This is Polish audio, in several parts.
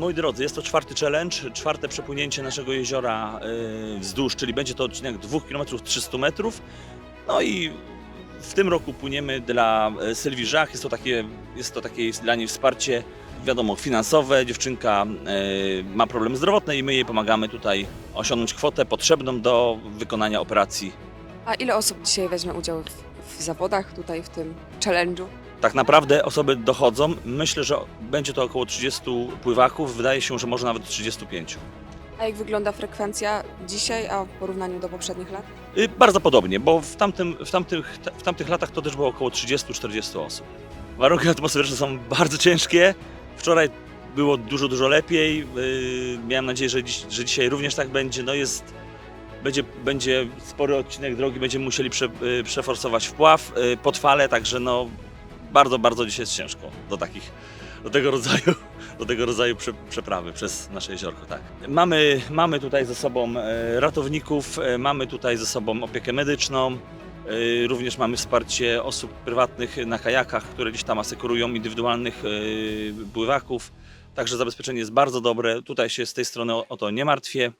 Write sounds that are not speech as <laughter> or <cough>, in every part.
Moi drodzy, jest to czwarty challenge, czwarte przepłynięcie naszego jeziora y, wzdłuż, czyli będzie to odcinek 2 km 300 metrów. No i w tym roku płyniemy dla y, Sylwii Żach. Jest to takie, jest to takie dla niej wsparcie, wiadomo, finansowe. Dziewczynka y, ma problemy zdrowotne i my jej pomagamy tutaj osiągnąć kwotę potrzebną do wykonania operacji. A ile osób dzisiaj weźmie udział w, w zawodach tutaj w tym challenge'u? Tak naprawdę osoby dochodzą. Myślę, że będzie to około 30 pływaków. Wydaje się, że może nawet 35. A jak wygląda frekwencja dzisiaj, a w porównaniu do poprzednich lat? Y, Bardzo podobnie, bo w, tamtym, w, tamtych, w tamtych latach to też było około 30-40 osób. Warunki atmosferyczne są <laughs> bardzo ciężkie. Wczoraj było dużo, dużo lepiej. Yy, Miałem nadzieję, że, dziś, że dzisiaj również tak będzie. No jest, będzie, będzie spory odcinek drogi, będziemy musieli prze, yy, przeforsować wpław yy, pod falę, także no bardzo, bardzo dzisiaj jest ciężko do takich, do tego rodzaju, <laughs> do tego rodzaju prze, przeprawy przez nasze jeziorko, tak. Mamy, mamy tutaj ze sobą e, ratowników, e, mamy tutaj ze sobą opiekę medyczną, e, również mamy wsparcie osób prywatnych na kajakach, które gdzieś tam asekurują indywidualnych pływaków, także zabezpieczenie jest bardzo dobre, tutaj się z tej strony o to nie martwię.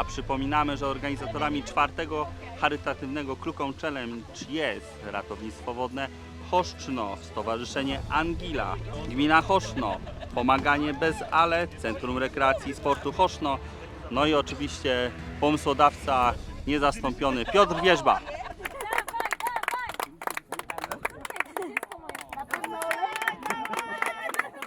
A przypominamy, że organizatorami czwartego charytatywnego Kluką Challenge jest Ratownictwo Wodne Choszczno, Stowarzyszenie Angila, Gmina Choszno, Pomaganie bez ale, Centrum Rekreacji i Sportu Choszno, no i oczywiście pomysłodawca niezastąpiony Piotr Wierzba.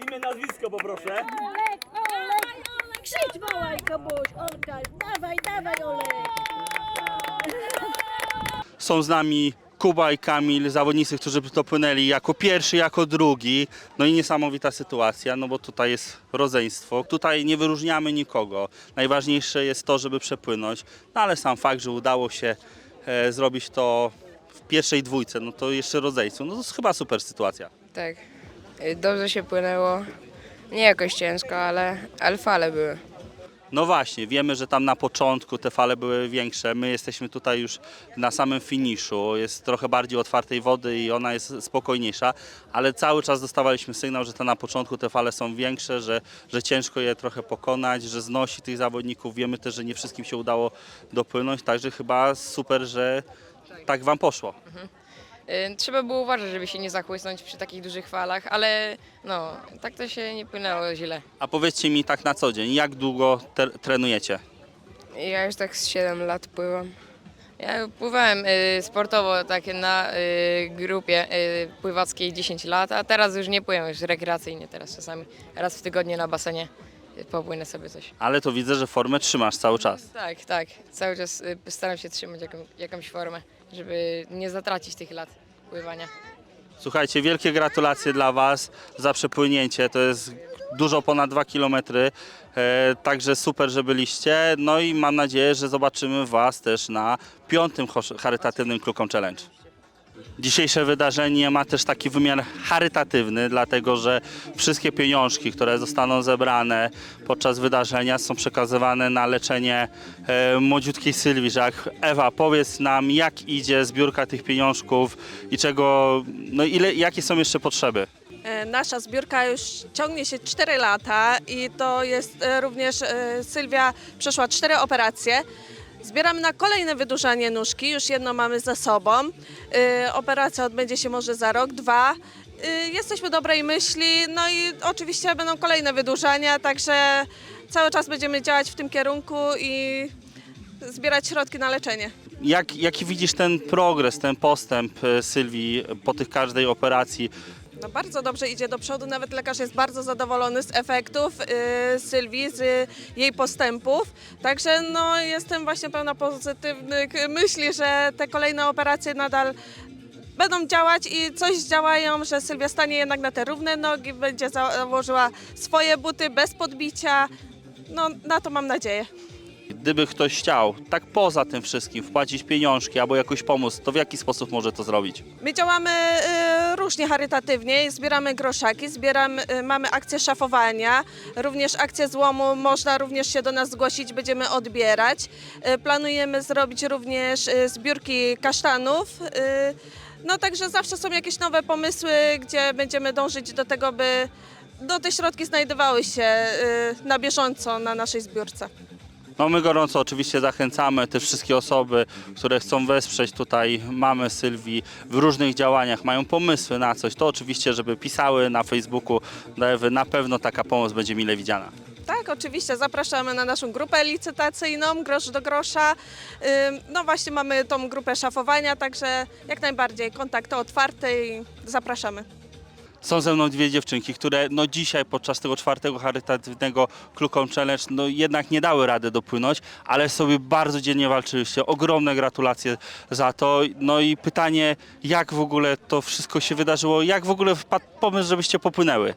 Imię, nazwisko poproszę. Olek, Olek! Krzycz wołaj komuś, Olka! Dawaj, dawaj Olek! Są z nami Kuba i Kamil, zawodnicy, którzy dopłynęli jako pierwszy, jako drugi. No i niesamowita sytuacja, no bo tutaj jest rodzeństwo. Tutaj nie wyróżniamy nikogo. Najważniejsze jest to, żeby przepłynąć. No ale sam fakt, że udało się e, zrobić to w pierwszej dwójce, no to jeszcze rodzeństwo. No to jest chyba super sytuacja. Tak. Y, Dobrze się płynęło. Nie jakoś ciężko, ale, ale fale były. No właśnie, wiemy, że tam na początku te fale były większe. My jesteśmy tutaj już na samym finiszu. Jest trochę bardziej otwartej wody i ona jest spokojniejsza, ale cały czas dostawaliśmy sygnał, że te na początku te fale są większe, że, że ciężko je trochę pokonać, że znosi tych zawodników. Wiemy też, że nie wszystkim się udało dopłynąć, także chyba super, że tak wam poszło. Y, Trzeba było uważać, żeby się nie zachłysnąć przy takich dużych falach, ale no, tak to się nie płynęło źle. A powiedzcie mi tak na co dzień, jak długo te, trenujecie? Ja już tak z 7 lat pływam. Ja pływałem y, sportowo tak na y, grupie y, pływackiej 10 lat, a teraz już nie pływam, już rekreacyjnie teraz czasami raz w tygodniu na basenie popłynę sobie coś. Ale to widzę, że formę trzymasz cały czas. Tak, tak. Cały czas y, staram się trzymać jaką, jakąś formę, żeby nie zatracić tych lat pływania. Słuchajcie, wielkie gratulacje dla Was za przepłynięcie. To jest dużo ponad 2 km. E, także super, że byliście. No i mam nadzieję, że zobaczymy Was też na piątym charytatywnym Klukom Challenge. Dzisiejsze wydarzenie ma też taki wymiar charytatywny, dlatego że wszystkie pieniążki, które zostaną zebrane podczas wydarzenia są przekazywane na leczenie e, młodziutkiej Sylwii. Żak. Ewa, powiedz nam, jak idzie zbiórka tych pieniążków i czego, no ile, jakie są jeszcze potrzeby? E, Nasza zbiórka już ciągnie się 4 lata i to jest e, również e, Sylwia przeszła 4 operacje. Zbieramy na kolejne wydłużanie nóżki, już jedno mamy za sobą. E, Operacja odbędzie się może za rok, dwa. E, Jesteśmy dobrej myśli, no i oczywiście będą kolejne wydłużania, także cały czas będziemy działać w tym kierunku i zbierać środki na leczenie. Jak, jaki widzisz ten progres, ten postęp e, Sylwii po tych każdej operacji? No bardzo dobrze idzie do przodu, nawet lekarz jest bardzo zadowolony z efektów y, Sylwii, z jej postępów. Także no, jestem właśnie pełna pozytywnych myśli, że te kolejne operacje nadal będą działać i coś działają, że Sylwia stanie jednak na te równe nogi, będzie założyła swoje buty bez podbicia. No na to mam nadzieję. Gdyby ktoś chciał, tak poza tym wszystkim, wpłacić pieniążki albo jakoś pomóc, to w jaki sposób może to zrobić? My działamy y, różnie charytatywnie, zbieramy groszaki, zbieramy, y, mamy akcję szafowania, również akcję złomu, można również się do nas zgłosić, będziemy odbierać. Y, planujemy zrobić również y, zbiórki kasztanów. Y, no także zawsze są jakieś nowe pomysły, gdzie będziemy dążyć do tego, by do te środki znajdowały się y, na bieżąco na naszej zbiórce. No my gorąco oczywiście zachęcamy te wszystkie osoby, które chcą wesprzeć tutaj mamy Sylwii w różnych działaniach, mają pomysły na coś, to oczywiście, żeby pisały na Facebooku do Ewy, na pewno taka pomoc będzie mile widziana. Tak, oczywiście. Zapraszamy na naszą grupę licytacyjną Grosz do Grosza. No właśnie mamy tą grupę szafowania, także jak najbardziej kontakty otwarte i zapraszamy. Są ze mną dwie dziewczynki, które no dzisiaj podczas tego czwartego charytatywnego Klukom Challenge no jednak nie dały rady dopłynąć, ale sobie bardzo dziennie walczyliście. Ogromne gratulacje za to. No i pytanie, jak w ogóle to wszystko się wydarzyło? Jak w ogóle wpadł pomysł, żebyście popłynęły?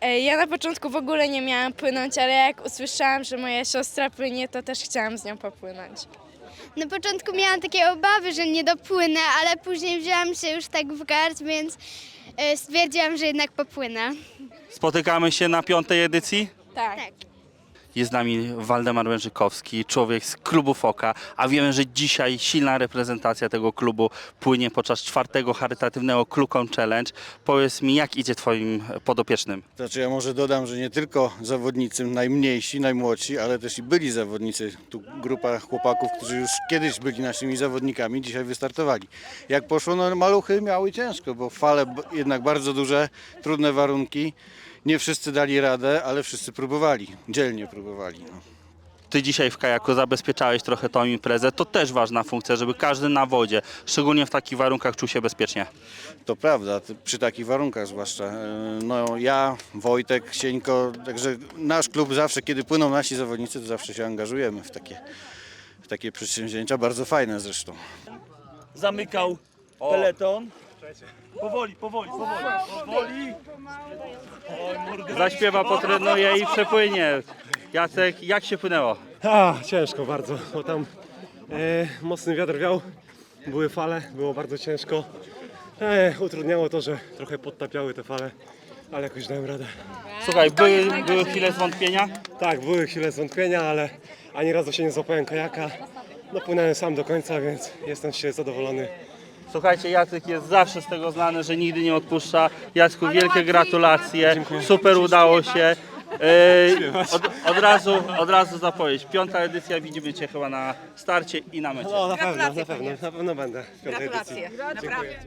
E, Ja na początku w ogóle nie miałam płynąć, ale jak usłyszałam, że moja siostra płynie, to też chciałam z nią popłynąć. Na początku miałam takie obawy, że nie dopłynę, ale później wzięłam się już tak w garść, więc e, stwierdziłam, że jednak popłynę. Spotykamy się na piątej edycji? Tak. Jest z nami Waldemar Wężykowski, człowiek z klubu Foka, a wiemy, że dzisiaj silna reprezentacja tego klubu płynie podczas czwartego charytatywnego Klukom Challenge. Powiedz mi, jak idzie twoim podopiecznym? Znaczy ja może dodam, że nie tylko zawodnicy najmniejsi, najmłodsi, ale też i byli zawodnicy. Tu grupa chłopaków, którzy już kiedyś byli naszymi zawodnikami, dzisiaj wystartowali. Jak poszło, no maluchy miały ciężko, bo fale jednak bardzo duże, trudne warunki. Nie wszyscy dali radę, ale wszyscy próbowali, dzielnie próbowali. No. Ty dzisiaj w kajaku zabezpieczałeś trochę tą imprezę. To też ważna funkcja, żeby każdy na wodzie, szczególnie w takich warunkach, czuł się bezpiecznie. To prawda, przy takich warunkach zwłaszcza. E, No ja, Wojtek, Sieńko, także nasz klub zawsze, kiedy płyną nasi zawodnicy, to zawsze się angażujemy w takie, w takie przedsięwzięcia, bardzo fajne zresztą. Zamykał peleton. Powoli, powoli, powoli, powoli. Zaśpiewa, potrenuje i przepłynie. Jacek, jak się płynęło? A, ciężko bardzo, bo tam e, mocny wiatr wiał, były fale, było bardzo ciężko. E, utrudniało to, że trochę podtapiały te fale, ale jakoś dałem radę. Słuchaj, były, były chwile zwątpienia? Tak, były chwile zwątpienia, ale ani razu się nie złapałem kajaka. No płynąłem sam do końca, więc jestem się zadowolony. Słuchajcie, Jacek jest zawsze z tego znany, że nigdy nie odpuszcza. Jacku, wielkie gratulacje. Super udało się. E, od, od, razu, od razu zapowiedź. Piąta edycja, widzimy Cię chyba na starcie i na mecie. No na pewno, na pewno, na pewno będę w piątej edycji. Dziękuję.